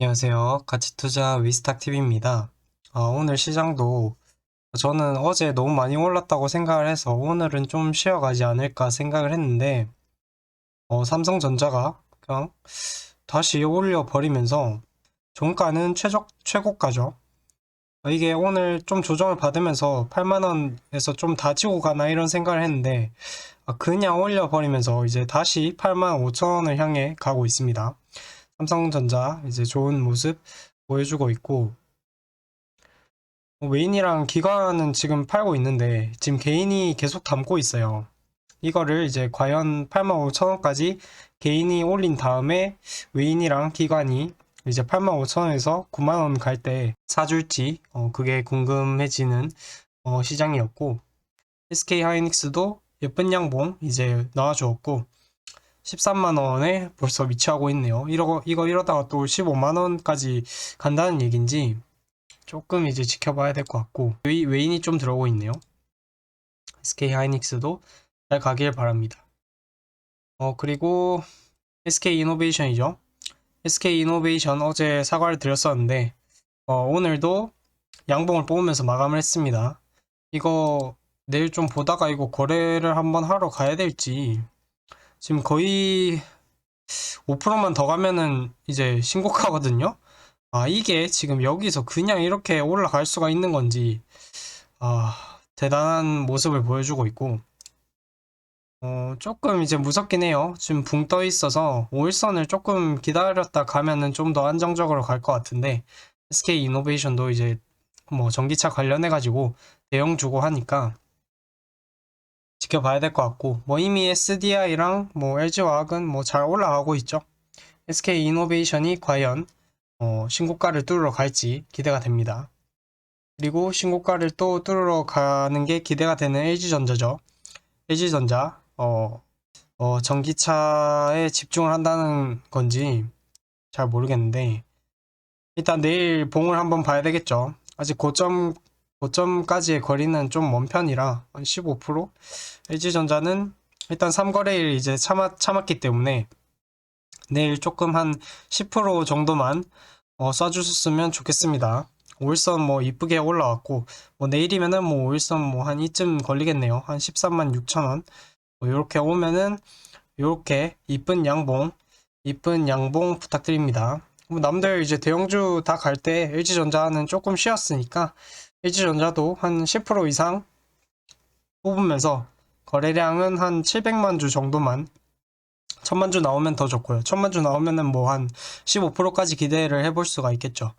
안녕하세요. 가치투자 위스탁TV입니다. 아, 오늘 시장도 저는 어제 너무 많이 올랐다고 생각을 해서 오늘은 좀 쉬어가지 않을까 생각을 했는데 어, 삼성전자가 그냥 다시 올려버리면서 종가는 최저, 최고가죠. 어, 이게 오늘 좀 조정을 받으면서 8만원에서 좀 다지고 가나 이런 생각을 했는데 아, 그냥 올려버리면서 이제 다시 8만 5천원을 향해 가고 있습니다. 삼성전자 이제 좋은 모습 보여주고 있고 외인이랑 기관은 지금 팔고 있는데 지금 개인이 계속 담고 있어요. 이거를 이제 과연 85,000원까지 개인이 올린 다음에 외인이랑 기관이 이제 85,000원에서 9만원 갈 때 사줄지 어, 그게 궁금해지는 어, 시장이었고 SK 하이닉스도 예쁜 양봉 이제 나와주었고 13만 원에 벌써 위치하고 있네요. 이러, 이거 이러다가 또 15만 원까지 간다는 얘긴지 조금 이제 지켜봐야 될 것 같고 외, 외인이 좀 들어오고 있네요. SK 하이닉스도 잘 가길 바랍니다. 어 그리고 SK 이노베이션이죠. SK 이노베이션 어제 사과를 드렸었는데 어, 오늘도 양봉을 뽑으면서 마감을 했습니다. 이거 내일 좀 보다가 이거 거래를 한번 하러 가야 될지 지금 거의 5%만 더 가면은 이제 신고가거든요. 아, 이게 지금 여기서 그냥 이렇게 올라갈 수가 있는 건지, 아, 대단한 모습을 보여주고 있고, 어, 조금 이제 무섭긴 해요. 지금 붕 떠 있어서 5일선을 조금 기다렸다 가면은 좀 더 안정적으로 갈 것 같은데, SK 이노베이션도 이제 뭐 전기차 관련해가지고 대형 주고 하니까, 지켜봐야 될 것 같고 뭐 이미 SDI랑 뭐 LG화학은 뭐 잘 올라가고 있죠. SK 이노베이션이 과연 어, 신고가를 뚫으러 갈지 기대가 됩니다. 그리고 신고가를 또 뚫으러 가는 게 기대가 되는 LG전자죠. LG전자 어, 어, 전기차에 집중을 한다는 건지 잘 모르겠는데 일단 내일 봉을 한번 봐야 되겠죠. 아직 고점 고점까지의 거리는 좀 먼 편이라 한 15%? LG전자는 일단 3거래일 이제 참았, 참았기 때문에 내일 조금 한 10% 정도만 어, 쏴주셨으면 좋겠습니다. 5일선 뭐 이쁘게 올라왔고 뭐 내일이면은 뭐 5일선 뭐 한 이쯤 걸리겠네요. 한 13만 6천원 뭐 이렇게 오면은 이렇게 이쁜 양봉 이쁜 양봉 부탁드립니다. 뭐 남들 이제 대형주 다 갈 때 LG전자는 조금 쉬었으니까 LG전자도 한 10% 이상 뽑으면서 거래량은 한 700만 주 정도만 1000만 주 나오면 더 좋고요. 1000만 주 나오면은 뭐 한 15%까지 기대를 해볼 수가 있겠죠.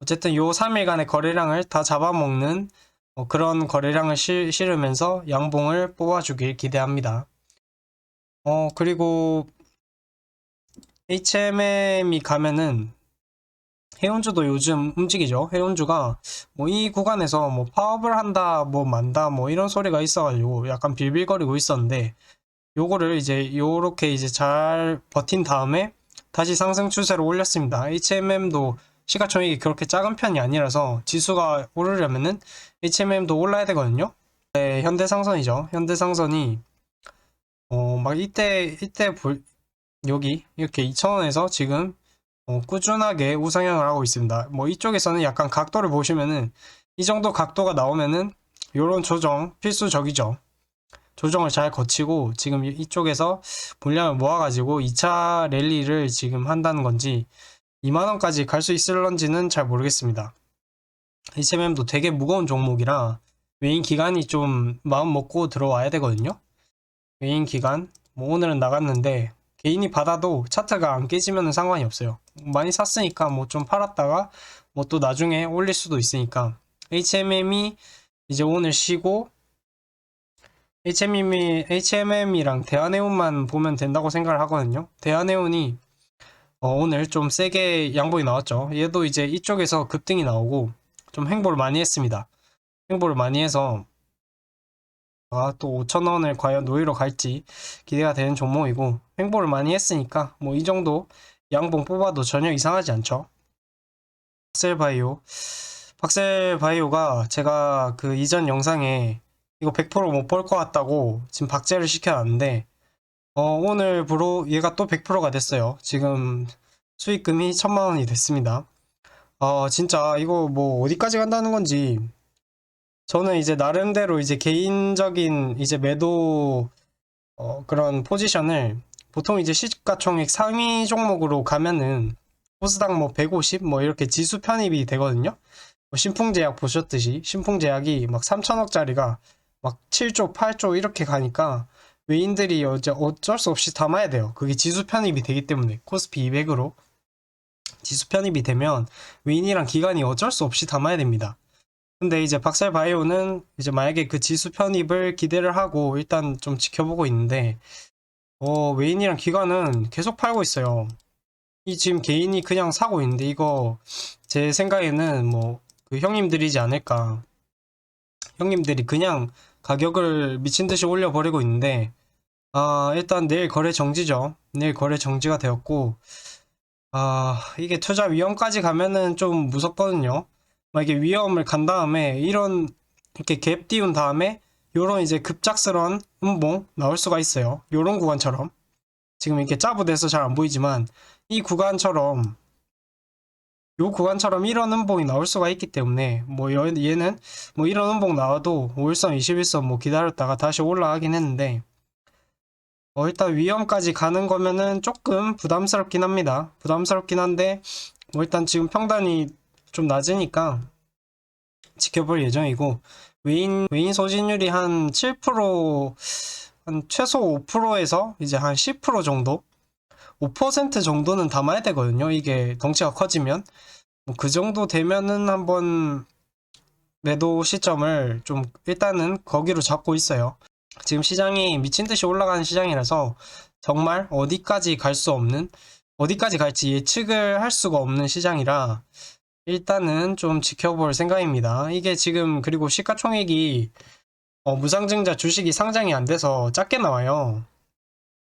어쨌든 요 3일간의 거래량을 다 잡아먹는 어, 그런 거래량을 실, 실으면서 양봉을 뽑아주길 기대합니다. 어, 그리고 HMM이 가면은 해운주도 요즘 움직이죠. 해운주가 뭐 이 구간에서 뭐 파업을 한다, 뭐 만다, 뭐 이런 소리가 있어가지고 약간 빌빌거리고 있었는데 요거를 이제 요렇게 이제 잘 버틴 다음에 다시 상승 추세로 올렸습니다. HMM도 시가총액이 그렇게 작은 편이 아니라서 지수가 오르려면은 HMM도 올라야 되거든요. 네, 현대상선이죠. 현대상선이 어 막 이때 이때 볼 여기 이렇게 2,000원에서 지금 어, 꾸준하게 우상향을 하고 있습니다. 뭐 이쪽에서는 약간 각도를 보시면은 이 정도 각도가 나오면은 요런 조정 필수적이죠. 조정을 잘 거치고 지금 이쪽에서 분량을 모아가지고 2차 랠리를 지금 한다는 건지 2만원까지 갈 수 있을런지는 잘 모르겠습니다. HMM도 되게 무거운 종목이라 메인 기간이 좀 마음 먹고 들어와야 되거든요. 메인 기간 뭐 오늘은 나갔는데 개인이 받아도 차트가 안 깨지면 상관이 없어요. 많이 샀으니까 뭐 좀 팔았다가 뭐 또 나중에 올릴 수도 있으니까 HMM이 이제 오늘 쉬고 HMM이 HMM이랑 대한해운만 보면 된다고 생각을 하거든요. 대한해운이 어, 오늘 좀 세게 양봉이 나왔죠. 얘도 이제 이쪽에서 급등이 나오고 좀 행보를 많이 했습니다. 행보를 많이 해서 아, 또 5천원을 과연 노이로 갈지 기대가 되는 종목이고 횡보를 많이 했으니까 뭐 이 정도 양봉 뽑아도 전혀 이상하지 않죠. 박셀바이오 박셀바이오가 제가 그 이전 영상에 이거 100%못 볼것 같다고 지금 박제를 시켜놨는데 어, 오늘부로 얘가 또 100%가 됐어요. 지금 수익금이 1000만 원이 됐습니다. 아, 진짜 이거 뭐 어디까지 간다는 건지 저는 이제 나름대로 이제 개인적인 이제 매도 어, 그런 포지션을 보통 이제 시가총액 상위 종목으로 가면은 코스닥 뭐 150 뭐 이렇게 지수 편입이 되거든요. 뭐 신풍제약 보셨듯이 신풍제약이 막 3천억짜리가 막 7조, 8조 이렇게 가니까 외인들이 어째- 어쩔 수 없이 담아야 돼요. 그게 지수 편입이 되기 때문에 코스피 200으로 지수 편입이 되면 외인이랑 기관이 어쩔 수 없이 담아야 됩니다. 근데 이제 박살 바이오는 이제 만약에 그 지수 편입을 기대를 하고 일단 좀 지켜보고 있는데 어, 외인이랑 기관은 계속 팔고 있어요. 이 지금 개인이 그냥 사고 있는데 이거 제 생각에는 뭐 그 형님들이지 않을까. 형님들이 그냥 가격을 미친 듯이 올려버리고 있는데 아, 일단 내일 거래 정지죠. 내일 거래 정지가 되었고 아, 이게 투자 위험까지 가면은 좀 무섭거든요. 만약에 위험을 간 다음에 이런 이렇게 갭 띄운 다음에 요런 이제 급작스러운 음봉 나올 수가 있어요. 요런 구간처럼. 지금 이렇게 짜부돼서 잘 안 보이지만 이 구간처럼 요 구간처럼 이런 음봉이 나올 수가 있기 때문에 뭐 여- 얘는 뭐 이런 음봉 나와도 5일선, 21선 뭐 기다렸다가 다시 올라가긴 했는데 어, 일단 위험까지 가는 거면은 조금 부담스럽긴 합니다. 부담스럽긴 한데 뭐 일단 지금 평단이 좀 낮으니까 지켜볼 예정이고 외인 외인 소진율이 한 7%, 한 최소 5%에서 이제 한 10% 정도, 5% 정도는 담아야 되거든요. 이게 덩치가 커지면 뭐 그 정도 되면은 한번 매도 시점을 좀 일단은 거기로 잡고 있어요. 지금 시장이 미친 듯이 올라가는 시장이라서 정말 어디까지 갈 수 없는 어디까지 갈지 예측을 할 수가 없는 시장이라 일단은 좀 지켜볼 생각입니다. 이게 지금 그리고 시가총액이 어, 무상증자 주식이 상장이 안 돼서 작게 나와요.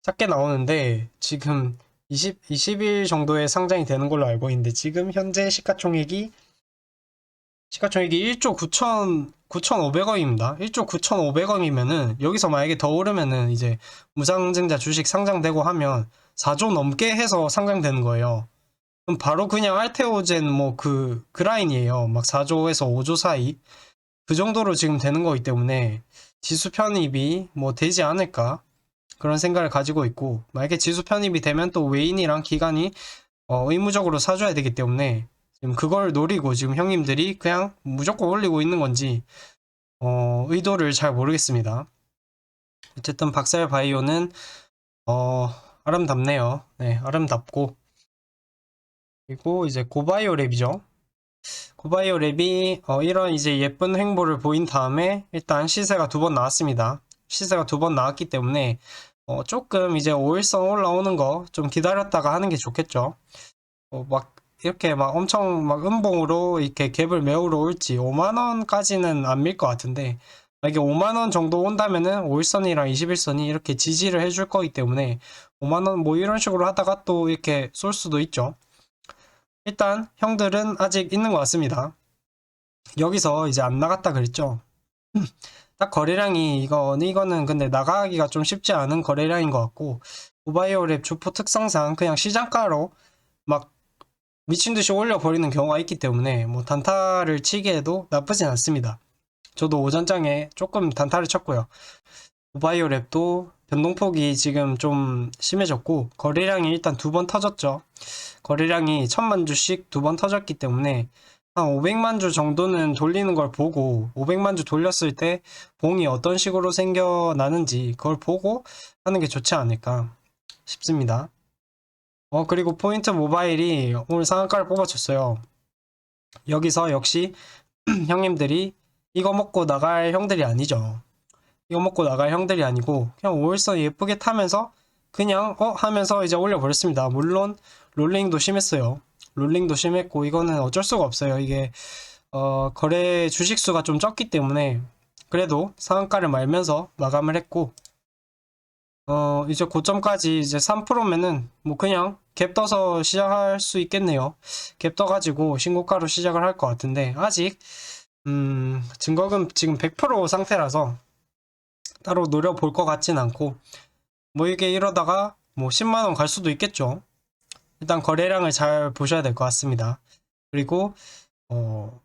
작게 나오는데 지금 20, 20일 정도에 상장이 되는 걸로 알고 있는데 지금 현재 시가총액이 시가총액이 1조 9천 9,500원입니다. 1조 9,500원이면은 여기서 만약에 더 오르면은 이제 무상증자 주식 상장되고 하면 4조 넘게 해서 상장되는 거예요. 그럼 바로 그냥 알테오젠 뭐 그 그 라인이에요. 막 4조에서 5조 사이 그 정도로 지금 되는 거기 때문에 지수 편입이 뭐 되지 않을까 그런 생각을 가지고 있고 만약에 지수 편입이 되면 또 외인이랑 기관이 어, 의무적으로 사줘야 되기 때문에 지금 그걸 노리고 지금 형님들이 그냥 무조건 올리고 있는 건지 어, 의도를 잘 모르겠습니다. 어쨌든 박살 바이오는 어, 아름답네요. 네, 아름답고 그리고 이제 고바이오 랩이죠. 고바이오 랩이 어, 이런 이제 예쁜 행보를 보인 다음에 일단 시세가 두 번 나왔습니다. 시세가 두 번 나왔기 때문에 어, 조금 이제 5일선 올라오는 거 좀 기다렸다가 하는 게 좋겠죠. 어, 막 이렇게 막 엄청 막 음봉으로 이렇게 갭을 메우러 올지 5만 원까지는 안 밀 것 같은데 만약에 5만 원 정도 온다면은 5일선이랑 21선이 이렇게 지지를 해줄 거기 때문에 5만 원 뭐 이런 식으로 하다가 또 이렇게 쏠 수도 있죠. 일단 형들은 아직 있는 것 같습니다. 여기서 이제 안 나갔다 그랬죠. 딱 거래량이 이거 이거는 근데 나가기가 좀 쉽지 않은 거래량인 것 같고 모바이오랩 주포 특성상 그냥 시장가로 막 미친 듯이 올려버리는 경우가 있기 때문에 뭐 단타를 치기에도 나쁘진 않습니다. 저도 오전장에 조금 단타를 쳤고요. 모바이오 랩도 변동폭이 지금 좀 심해졌고 거래량이 일단 두 번 터졌죠. 거래량이 천만 주씩 두 번 터졌기 때문에 한 500만 주 정도는 돌리는 걸 보고 500만 주 돌렸을 때 봉이 어떤 식으로 생겨나는지 그걸 보고 하는 게 좋지 않을까 싶습니다. 어, 그리고 포인트 모바일이 오늘 상한가를 뽑아줬어요. 여기서 역시 형님들이 이거 먹고 나갈 형들이 아니죠. 이거 먹고 나갈 형들이 아니고 그냥 5일선 예쁘게 타면서 그냥 어 하면서 이제 올려버렸습니다. 물론 롤링도 심했어요. 롤링도 심했고 이거는 어쩔 수가 없어요. 이게 어, 거래 주식 수가 좀 적기 때문에 그래도 상한가를 말면서 마감을 했고 어, 이제 고점까지 이제 3%면은 뭐 그냥 갭 떠서 시작할 수 있겠네요. 갭 떠가지고 신고가로 시작을 할 것 같은데 아직 음, 증거금 지금 100% 상태라서 따로 노려볼 것 같진 않고 뭐 이게 이러다가 뭐 10만원 갈 수도 있겠죠. 일단 거래량을 잘 보셔야 될 것 같습니다. 그리고 어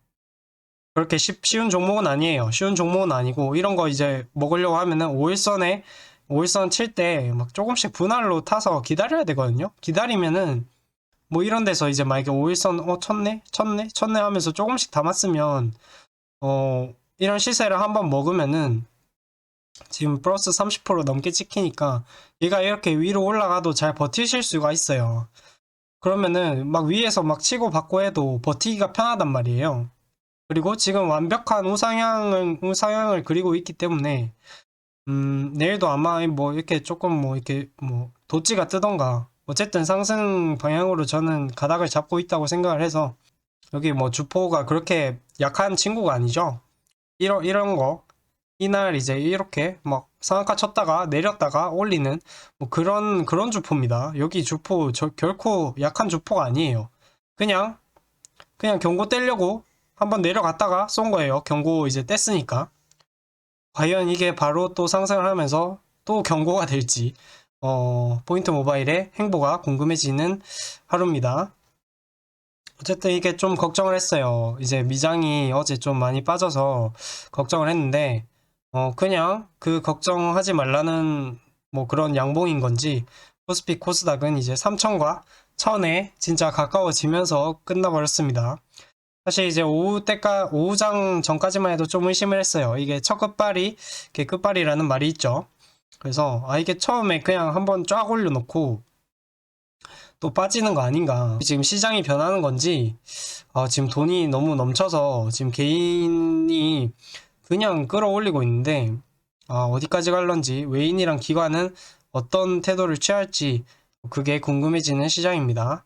그렇게 쉽, 쉬운 종목은 아니에요. 쉬운 종목은 아니고 이런 거 이제 먹으려고 하면은 5일선에 5일선 칠 때 막 조금씩 분할로 타서 기다려야 되거든요. 기다리면은 뭐 이런 데서 이제 만약에 5일선 어 쳤네 쳤네 쳤네 하면서 조금씩 담았으면 어 이런 시세를 한번 먹으면은 지금 플러스 30% 넘게 찍히니까 얘가 이렇게 위로 올라가도 잘 버티실 수가 있어요. 그러면은 막 위에서 막 치고 받고 해도 버티기가 편하단 말이에요. 그리고 지금 완벽한 우상향을, 우상향을 그리고 있기 때문에, 음, 내일도 아마 뭐 이렇게 조금 뭐 이렇게 뭐 도찌가 뜨던가, 어쨌든 상승 방향으로 저는 가닥을 잡고 있다고 생각을 해서, 여기 뭐 주포가 그렇게 약한 친구가 아니죠. 이런, 이런 거, 이날 이제 이렇게 막 상한가 쳤다가 내렸다가 올리는 뭐 그런, 그런 주포입니다. 여기 주포, 저 결코 약한 주포가 아니에요. 그냥, 그냥 경고 떼려고 한번 내려갔다가 쏜 거예요. 경고 이제 뗐으니까. 과연 이게 바로 또 상승을 하면서 또 경고가 될지, 어, 포인트 모바일의 행보가 궁금해지는 하루입니다. 어쨌든 이게 좀 걱정을 했어요. 이제 미장이 어제 좀 많이 빠져서 걱정을 했는데, 어, 그냥 그 걱정하지 말라는 뭐 그런 양봉인 건지, 코스피 코스닥은 이제 3천과 1000에 진짜 가까워지면서 끝나버렸습니다. 사실 이제 오후 때까 오후장 전까지만 해도 좀 의심을 했어요. 이게 첫 끝발이 이게 끝발이라는 말이 있죠. 그래서 아 이게 처음에 그냥 한번 쫙 올려놓고 또 빠지는 거 아닌가. 지금 시장이 변하는 건지 어, 지금 돈이 너무 넘쳐서 지금 개인이 그냥 끌어올리고 있는데 아, 어디까지 갈런지 외인이랑 기관은 어떤 태도를 취할지 그게 궁금해지는 시장입니다.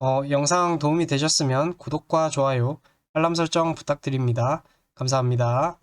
어, 영상 도움이 되셨으면 구독과 좋아요, 알람 설정 부탁드립니다. 감사합니다.